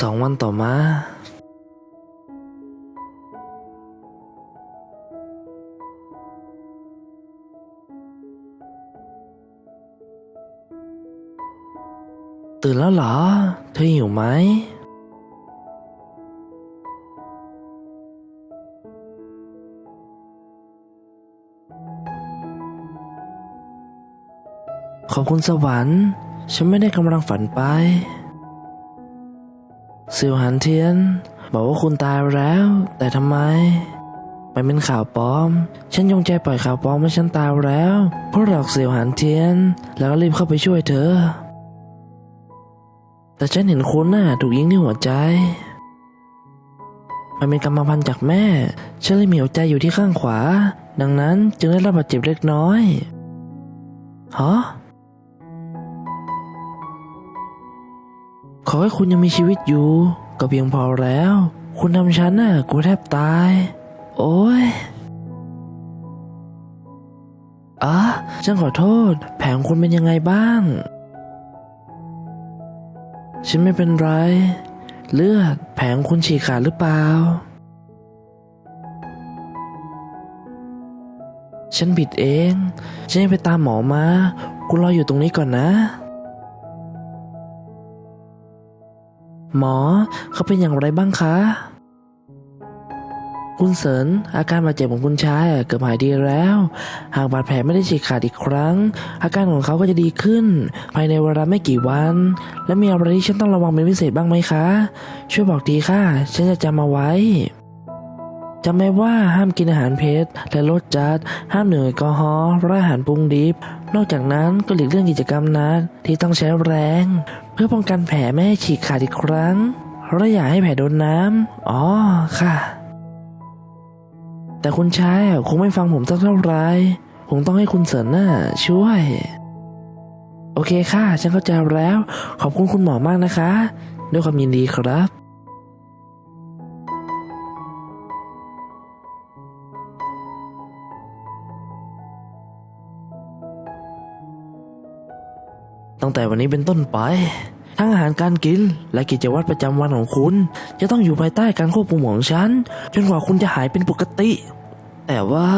สองวันต่อมาตื่นแล้วเหรอ เธอหิวไหม ขอบคุณสวรรค์ ฉันไม่ได้กำลังฝันไป สิวหันเทียน บอกว่าคุณตายแล้ว แต่ทำไมมันเป็นข่าวปลอม ฉันยงใจปล่อยข่าวปลอมว่าฉันตายแล้วเพราะหลอกสิวหันเทียน แล้วก็รีบเข้าไปช่วยเธอ แต่ฉันเห็นคุณน่ะถูกยิงที่หัวใจ มันเป็นกรรมพันธุ์จากแม่ ฉันเลยมีหัวใจอยู่ที่ข้างขวา ดังนั้นจึงได้รับบาดเจ็บเล็กน้อยฮะ ขอให้คุณยังมีชีวิตอยู่ ก็เพียงพอแล้ว คุณทำฉันน่ะกูแทบตาย โอ้ยอะฉันขอโทษ แผงคุณเป็นยังไงบ้าง ฉันไม่เป็นไร เลือดแผงคุณฉีกขาดหรือเปล่า ฉันผิดเอง ฉันไปตามหมอมา คุณรออยู่ตรงนี้ก่อนนะ หมอเขาเป็นอย่างไรบ้างคะ คุณเสริญอาการบาดเจ็บของคุณชายเกือบหายดีแล้ว หากบาดแผลไม่ได้ฉีกขาดอีกครั้ง อาการของเขาก็จะดีขึ้น ภายในเวลาไม่กี่วัน และมีอะไรที่ฉันต้องระวังเป็นพิเศษบ้างไหมคะ ช่วยบอกทีค่ะ ฉันจะจำเอาไว้จำไว้ว่าห้ามกินอาหารเผ็ดและรสจัด ห้ามดื่อลกอฮอล์และอาหารปรุงดิบ นอกจากนั้นก็หลีกเลี่ยงกิจกรรมนักที่ต้องใช้แรง เพื่อป้องกันแผลไม่ให้ฉีกขาดอีกครั้งและอย่าให้แผลโดนน้ำอ๋อค่ะ แต่คุณชายคงไม่ฟังผมสักเท่าไรคงต้องให้คุณเสริญน่ะช่วย โอเคค่ะ ฉันเข้าใจแล้ว ขอบคุณคุณหมอมากนะคะ ด้วยความยินดีครับ ตั้งแต่วันนี้เป็นต้นไป ทั้งอาหารการกินและกิจวัตรประจำวันของคุณ จะต้องอยู่ภายใต้การควบคุมของฉัน จนกว่าคุณจะหายเป็นปกติ แต่ว่า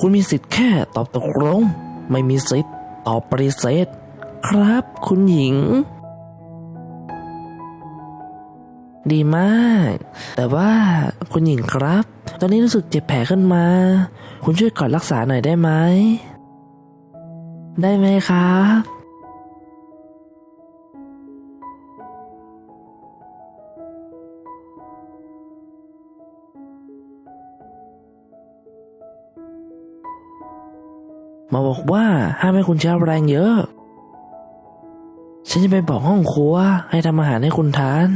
คุณมีสิทธิ์แค่ตอบตกลงไม่มีสิทธิ์ตอบปฏิเสธ ครับ คุณหญิง ดีมาก แต่ว่าคุณหญิงครับ ตอนนี้รู้สึกเจ็บแผลขึ้นมา คุณช่วยกอดรักษาหน่อยได้ไหม ได้ไหมครับหมาบอกว่าห้ามให้คุณใช้แรงเยอะ ฉันจะไปบอกห้องครัวให้ทำอาหารให้คุณทาน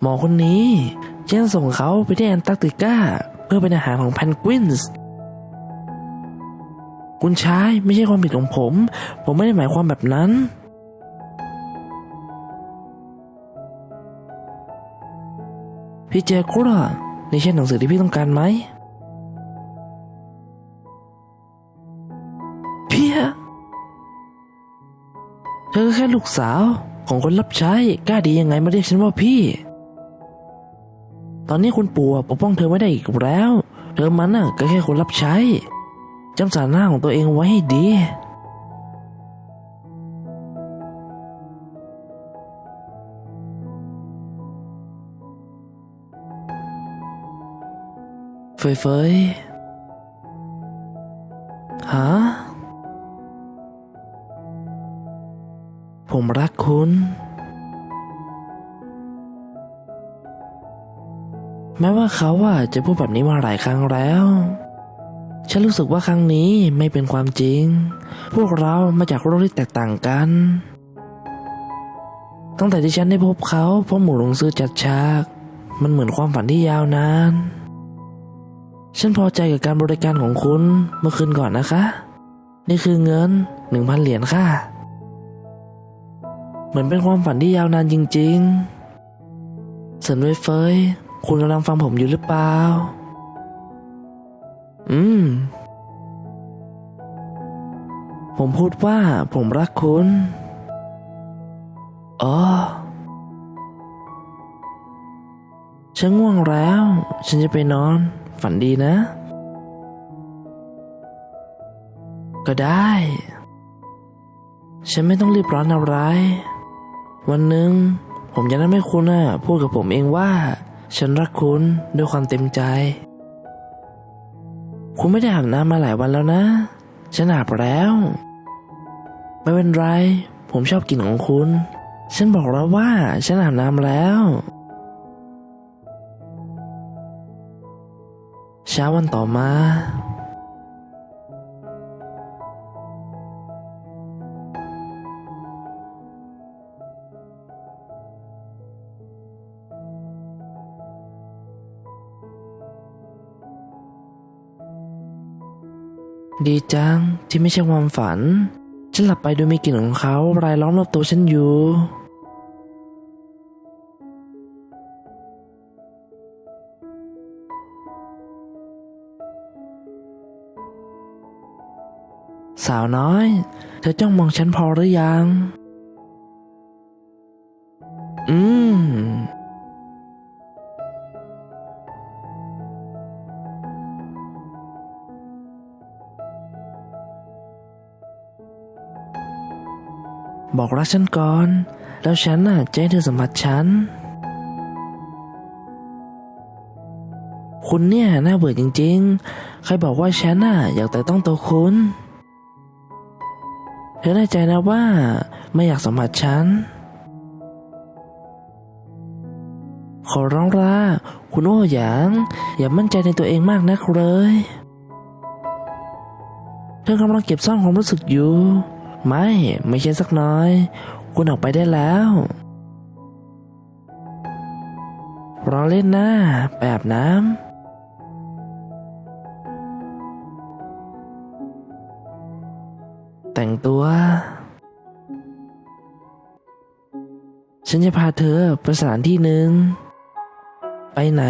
หมอคนนี้ฉันจะส่งเขาไปที่แอนตาร์กติกาเพื่อเป็นอาหารของแพนกวินส์ คุณชายไม่ใช่ความผิดของผม ผมไม่ได้หมายความแบบนั้น พี่เจคุรันี่ใช่หนังสือที่พี่ต้องการไหมพี่อะเธอก็แค่ลูกสาวของคนรับใช้กล้าดียังไงมาเรียกฉันว่าพี่ ตอนนี้คุณปู่ปกป้องเธอไม่ได้อีกแล้ว เธอมันน่ะก็แค่คนรับใช้ จำสารหน้าของตัวเองไว้ให้ดี เฟยเฟยฮะผมรักคุณ แม้ว่าเขาอะจะพูดแบบนี้มาหลายครั้งแล้ว ฉันรู้สึกว่าครั้งนี้ไม่เป็นความจริง พวกเรามาจากโลกที่แตกต่างกัน ตั้งแต่ที่ฉันได้พบเขาเพราะหมู่หลงซื้อจัดฉาก มันเหมือนความฝันที่ยาวนาน ฉันพอใจกับการบริการของคุณเมื่อคืนก่อนนะคะ นี่คือเงินหนึ่งพันเหรียญค่ะ เหมือนเป็นความฝันที่ยาวนานจริงๆเซินเวยเฟยคุณกำลังฟังผมอยู่หรือเปล่า อืม ผมพูดว่าผมรักคุณ อ๋อ ฉันง่วงแล้ว ฉันจะไปนอน ฝันดีนะ ก็ได้ ฉันไม่ต้องรีบร้อนอะไร วันหนึ่งผมจะทำให้คุณน่ะพูดกับผมเองว่า ฉันรักคุณด้วยความเต็มใจ คุณไม่ได้อาบน้ำมาหลายวันแล้วนะ ฉันอาบแล้ว ไม่เป็นไร ผมชอบกลิ่นของคุณ ฉันบอกแล้วว่าฉันอาบน้ำแล้ว เช้าวันต่อมา ดีจังที่ไม่ใช่ความฝัน ฉันหลับไปโดยมีกลิ่นของเขารายล้อมรอบตัวฉันอยู่ สาวน้อย เธอจ้องมองฉันพอหรือยัง บอกรักฉันก่อน แล้วฉันน่ะจะให้เธอสัมผัสฉัน คุณเนี่ยน่าเบื่อจริงๆ ใครบอกว่าฉันน่ะอยากแต่ต้องตัวคุณ เธอแน่ใจนะว่าไม่อยากสัมผัสฉัน ขอร้องละคุณโอ้หยาง อย่ามั่นใจในตัวเองมากนักเลย เธอกำลังเก็บซ่อนความรู้สึกอยู่ ไม่ ไม่ใช่สักน้อย คุณออกไปได้แล้วรอเล่นนะแบบน้ำแต่งตัว ฉันจะพาเธอไปสถานที่หนึ่ง ไปไหน